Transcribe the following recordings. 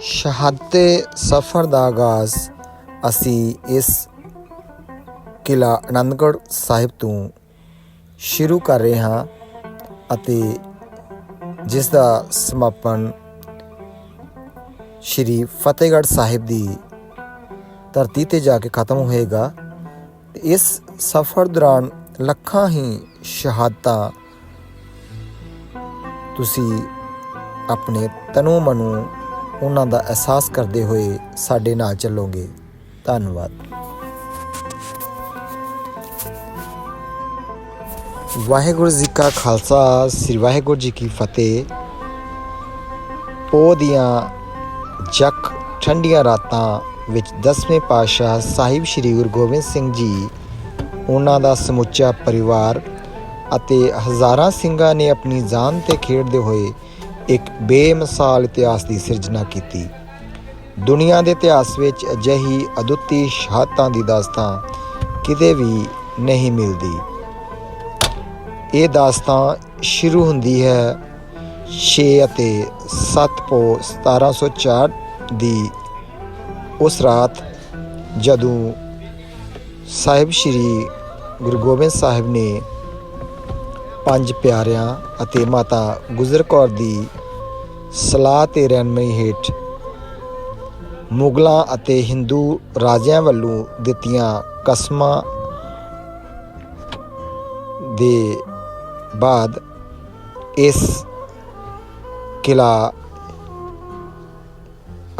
ਸ਼ਹਾਦਤੇ ਸਫ਼ਰ ਦਾ ਆਗਾਜ਼ ਅਸੀਂ ਇਸ ਕਿਲਾ ਆਨੰਦਗੜ੍ਹ ਸਾਹਿਬ ਤੋਂ ਸ਼ੁਰੂ ਕਰ ਰਹੇ ਹਾਂ ਅਤੇ ਜਿਸ ਦਾ ਸਮਾਪਨ ਸ਼੍ਰੀ ਫਤਿਹਗੜ੍ਹ ਸਾਹਿਬ ਦੀ ਧਰਤੀ ਤੇ ਜਾ ਕੇ ਖਤਮ ਹੋਏਗਾ। ਤੇ ਇਸ ਸਫ਼ਰ ਦੌਰਾਨ ਲੱਖਾਂ ਹੀ ਸ਼ਹਾਦਤਾਂ ਤੁਸੀਂ ਆਪਣੇ ਤਨੋ ਮਨੋ ਉਹਨਾਂ ਦਾ ਅਹਿਸਾਸ ਕਰਦੇ ਹੋਏ ਸਾਡੇ ਨਾਲ ਚੱਲੋਗੇ। ਧੰਨਵਾਦ। ਵਾਹਿਗੁਰੂ ਜੀ ਕਾ ਖਾਲਸਾ, ਸ੍ਰੀ ਵਾਹਿਗੁਰੂ ਜੀ ਕੀ ਫਤਿਹ। ਪੋਹ ਦੀਆਂ ਜੱਖ ਠੰਡੀਆਂ ਰਾਤਾਂ ਵਿੱਚ ਦਸਵੇਂ ਪਾਤਸ਼ਾਹ ਸਾਹਿਬ ਸ੍ਰੀ ਗੁਰੂ ਗੋਬਿੰਦ ਸਿੰਘ ਜੀ, ਉਹਨਾਂ ਦਾ ਸਮੁੱਚਾ ਪਰਿਵਾਰ ਅਤੇ ਹਜ਼ਾਰਾਂ ਸਿੰਘਾਂ ਨੇ ਆਪਣੀ ਜਾਨ ਤੇ ਖੇਡਦੇ ਹੋਏ ਇੱਕ ਬੇਮਿਸਾਲ ਇਤਿਹਾਸ ਦੀ ਸਿਰਜਣਾ ਕੀਤੀ। ਦੁਨੀਆ ਦੇ ਇਤਿਹਾਸ ਵਿੱਚ ਅਜਿਹੀ ਅਦੁੱਤੀ ਸ਼ਹਾਦਤਾਂ ਦੀ ਦਾਸਤਾਂ ਕਿਤੇ ਵੀ ਨਹੀਂ ਮਿਲਦੀ। ਇਹ ਦਾਸਤਾਂ ਸ਼ੁਰੂ ਹੁੰਦੀ ਹੈ 6 ਅਤੇ 7 ਪੋ 1704 ਦੀ ਉਸ ਰਾਤ ਜਦੋਂ ਸਾਹਿਬ ਸ੍ਰੀ ਗੁਰੂ ਗੋਬਿੰਦ ਸਾਹਿਬ ਨੇ ਪੰਜ ਪਿਆਰਿਆਂ ਅਤੇ ਮਾਤਾ ਗੁਜਰ ਕੌਰ ਦੀ ਸਲਾਹ ਤੇ ਰਹਿਨਮਈ ਹੇਠ ਮੁਗਲਾਂ ਅਤੇ ਹਿੰਦੂ ਰਾਜਿਆਂ ਵੱਲੋਂ ਦਿੱਤੀਆਂ ਕਸਮਾਂ ਦੇ ਬਾਅਦ ਇਸ ਕਿਲਾ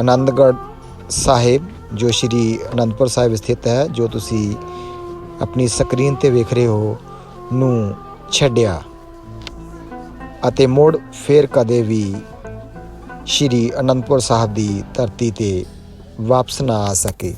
ਆਨੰਦਗੜ੍ਹ ਸਾਹਿਬ, ਜੋ ਸ਼੍ਰੀ ਅਨੰਦਪੁਰ ਸਾਹਿਬ ਸਥਿਤ ਹੈ, ਜੋ ਤੁਸੀਂ ਆਪਣੀ ਸਕਰੀਨ ਤੇ ਵੇਖ ਰਹੇ ਹੋ, ਨੂੰ ਛੱਡਿਆ ਅਤੇ ਮੁੜ ਫੇਰ ਕਦੇ ਵੀ ਸ਼੍ਰੀ ਅਨੰਦਪੁਰ ਸਾਹਿਬ ਦੀ ਧਰਤੀ ਤੇ ਵਾਪਸ ਨਾ ਆ ਸਕੇ।